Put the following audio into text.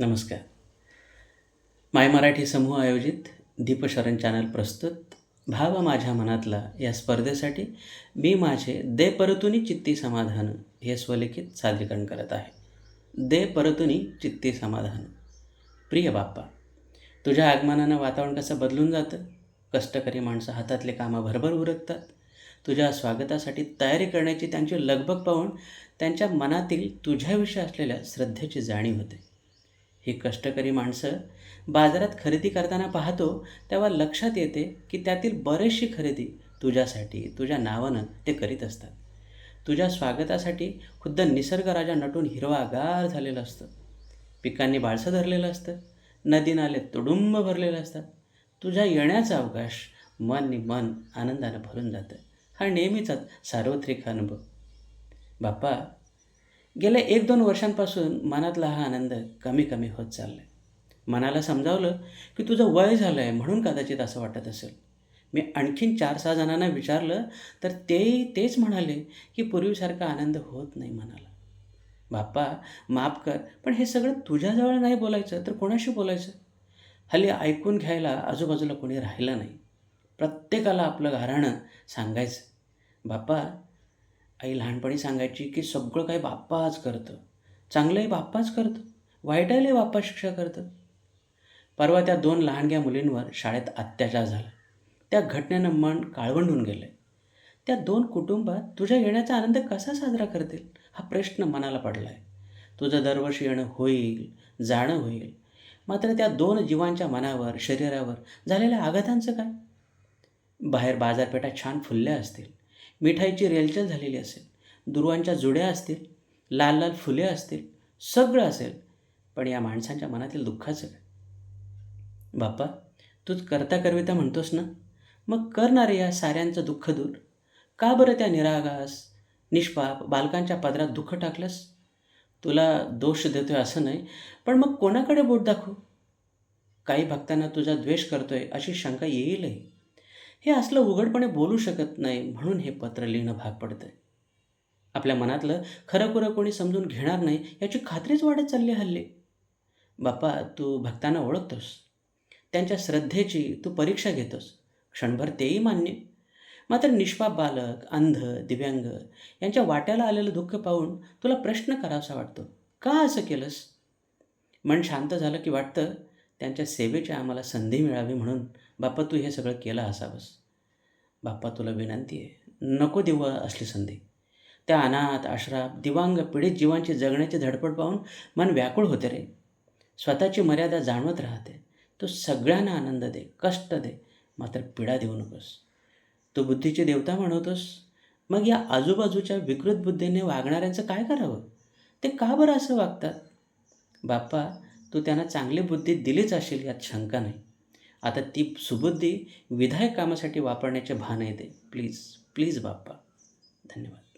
नमस्कार. माय मराठी समूह आयोजित दीपशरण चॅनल प्रस्तुत भाव माझ्या मनातला या स्पर्धेसाठी मी माझे दे परतुनी चित्ती समाधान हे स्वलिखित सादरीकरण करत आहे. दे परतुनी चित्ती समाधान. प्रिय बाप्पा तुझ्या आगमनानं वातावरण कसं बदलून जातं? कष्टकरी माणसं हातातले कामं भरभर उरकतात. तुझ्या स्वागतासाठी तयारी करण्याची त्यांची लगबग पाहून त्यांच्या मनातील तुझ्याविषयी असलेल्या श्रद्धेची जाणीव होते. ही कष्टकरी माणसं बाजारात खरेदी करताना पाहतो तेव्हा लक्षात येते की त्यातील बरीचशी खरेदी तुझ्यासाठी तुझ्या नावानं ते करीत असतात. तुझ्या स्वागतासाठी खुद्द निसर्गराजा नटून हिरवागार झालेलं असतं. पिकांनी बाळसं धरलेलं असतं. नदी नाले तुडुंब भरलेले असतात तुझ्या येण्याचा अवकाश मन नि मन आनंदानं भरून जातं. हा नेहमीचाच सार्वत्रिक अनुभव. बाप्पा गेल्या एक दोन वर्षांपासून मनातला हा आनंद कमी कमी होत चालला आहे मनाला समजावलं की तुझं वय झालं आहे म्हणून कदाचित असं वाटत असेल. मी आणखीन चार सहा जणांना विचारलं तर तेही तेच म्हणाले की पूर्वीसारखा आनंद होत नाही मनाला. बाप्पा माफ कर पण हे सगळं तुझ्याजवळ नाही बोलायचं तर कोणाशी बोलायचं? हल्ली ऐकून घ्यायला आजूबाजूला कोणी राहिलं नाही. प्रत्येकाला आपलं घराणं सांगायचं. बाप्पा आई लहानपणी सांगायची की सगळं काही बाप्पाच करतं. चांगलंही बाप्पाच करतं. वाईटायलाही बाप्पा शिक्षा करतं. परवा त्या दोन लहानग्या मुलींवर शाळेत अत्याचार झाला. त्या घटनेनं मन काळवंडून गेलं आहे त्या दोन कुटुंबात तुझ्या येण्याचा आनंद कसा साजरा करतील हा प्रश्न मनाला पडला आहे तुझं दरवर्षी येणं होईल जाणं होईल. मात्र त्या दोन जीवांच्या मनावर शरीरावर झालेल्या आघातांचं काय? बाहेर बाजारपेठा छान फुलल्या असतील. मिठाईची रेलचल झालेली असेल दुर्वांच्या जुड्या असतील लाल लाल फुले असतील सगळं असेल. पण या माणसांच्या मनातील दुःखाचं काय? बाप्पा तूच करता करविता म्हणतोस ना? मग करणारे या साऱ्यांचं दुःख दूर. का बरं त्या निरागास निष्पाप बालकांच्या पदरात दुःख टाकलंस? तुला दोष देतोय असं नाही पण मग कोणाकडे बोट दाखवू? काही भक्तांना तुझा द्वेष करतोय अशी शंका येईलही. हे असलं उघडपणे बोलू शकत नाही म्हणून हे पत्र लिहिणं भाग पडतं आहे आपल्या मनातलं खरं खुरं कोणी समजून घेणार नाही याची खात्रीच वाढत चालली हल्ली. बाप्पा तू भक्तांना ओळखतोस. त्यांच्या श्रद्धेची तू परीक्षा घेतोस. क्षणभर तेही मान्य. मात्र निष्पाप बालक अंध दिव्यांग यांच्या वाट्याला आलेलं दुःख पाहून तुला प्रश्न करावासा वाटतो. का असं केलंस? मन शांत झालं की वाटतं त्यांच्या सेवेची आम्हाला संधी मिळावी म्हणून बाप्पा तू हे सगळं केलं असावंस. बाप्पा तुला विनंती आहे नको देऊ असली संधी. त्या अनाथ आश्राप दिवांग पीडित जीवांची जगण्याची धडपड पाहून मन व्याकुळ होते रे. स्वतःची मर्यादा जाणवत राहते. तू सगळ्यांना आनंद दे कष्ट दे मात्र पीडा देऊ नकोस. तू बुद्धीची देवता म्हणवतोस मग या आजूबाजूच्या विकृत बुद्धीने वागणाऱ्यांचं काय करावं? ते का बरं असं वागतात? बाप्पा तू त्यांना चांगली बुद्धी दिलीच असेल यात शंका नाही. आता ती सुबुद्धी विधायक कामासाठी वापरण्याचे भान येते. Please please Bappa. धन्यवाद.